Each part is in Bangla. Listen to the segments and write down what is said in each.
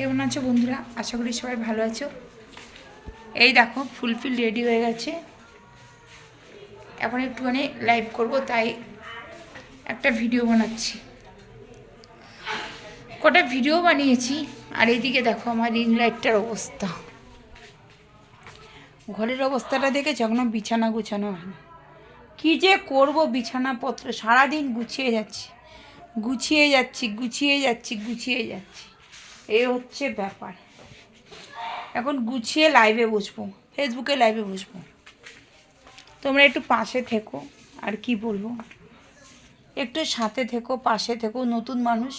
কেমন আছো বন্ধুরা? আশা করি সবাই ভালো আছো। এই দেখো, ফুলফিল রেডি হয়ে গেছে। এখন একটুখানি লাইভ করব, তাই একটা ভিডিও বানাচ্ছি। কটা ভিডিও বানিয়েছি, আর এইদিকে দেখো আমার রিং লাইটটার অবস্থা। ঘরের অবস্থাটা দেখেছ এখনও বিছানা গুছানো হয়নি কী যে করব বিছানাপত্র? সারাদিন গুছিয়ে যাচ্ছি। গুছিয়ে যাচ্ছি গুছিয়ে যাচ্ছি গুছিয়ে যাচ্ছি। এই হচ্ছে ব্যাপার। এখন গুছিয়ে লাইভে বসবো ফেসবুকে লাইভে বসবো। তোমরা একটু পাশে থেকো, আর কি বলব? একটু সাথে থেকো, পাশে থেকো, নতুন মানুষ।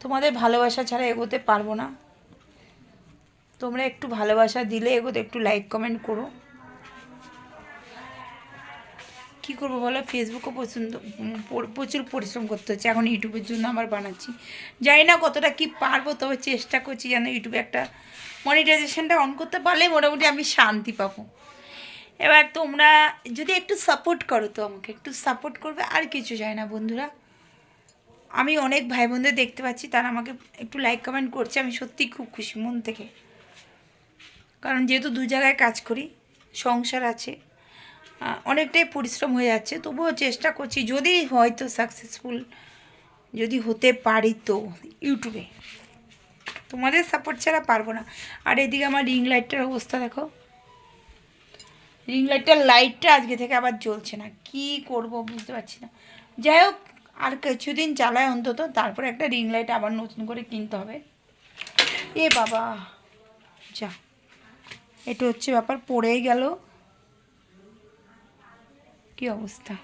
তোমাদের ভালোবাসা ছাড়া এগোতে পারব না। তোমরা একটু ভালোবাসা দিলে এগোতে একটু লাইক কমেন্ট করো। কী করব বলো? ফেসবুকও পছন্দ প্রচুর পরিশ্রম করতে হচ্ছে। এখন ইউটিউবের জন্য আমার বানাচ্ছি। জানি না কতটা কি পারব, তবে চেষ্টা করছি যেন ইউটিউবে একটা মনিটাইজেশনটা অন করতে পারলে মোটামুটি আমি শান্তি পাবো। এবার তোমরা যদি একটু সাপোর্ট করো তো আমাকে, একটু সাপোর্ট করবে, আর কিছু চাই না বন্ধুরা। আমি অনেক ভাই বোনদের দেখতে পাচ্ছি, তারা আমাকে একটু লাইক কমেন্ট করছে, আমি সত্যিই খুব খুশি মন থেকে। কারণ যেহেতু দু জায়গায় কাজ করি, সংসার আছে অনেকটাই পরিশ্রম হয়ে যাচ্ছে। তবুও চেষ্টা করছি, যদি হয়তো সাকসেসফুল যদি হতে পারি তো ইউটিউবে। তোমাদের সাপোর্ট ছাড়া পারব না। আর এদিকে আমার রিং লাইটটার অবস্থা দেখো। রিং লাইটটার লাইটটা আজকে থেকে আবার জ্বলছে না। কি করব বুঝতে পারছি না। যাই হোক, আর কিছুদিন চালায় অন্তত, তারপরে একটা রিং লাইট আবার নতুন করে কিনতে হবে। এ বাবা, যা। এটা হচ্ছে ব্যাপার, পড়েই গেল। কি অবস্থা?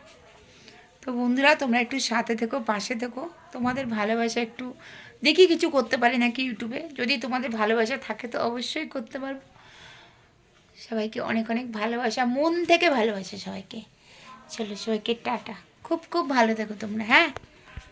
তো বন্ধুরা, তোমরা একটু সাথে থেকো, পাশে থেকো। তোমাদের ভালোবাসা একটু দেখি কিছু করতে পারি নাকি ইউটিউবে? যদি তোমাদের ভালোবাসা থাকে তো অবশ্যই করতে পারব। সবাইকে অনেক অনেক ভালোবাসা, মন থেকে ভালোবাসা সবাইকে। চলো সবাইকে টাটা। খুব খুব ভালো থেকো তোমরা হ্যাঁ?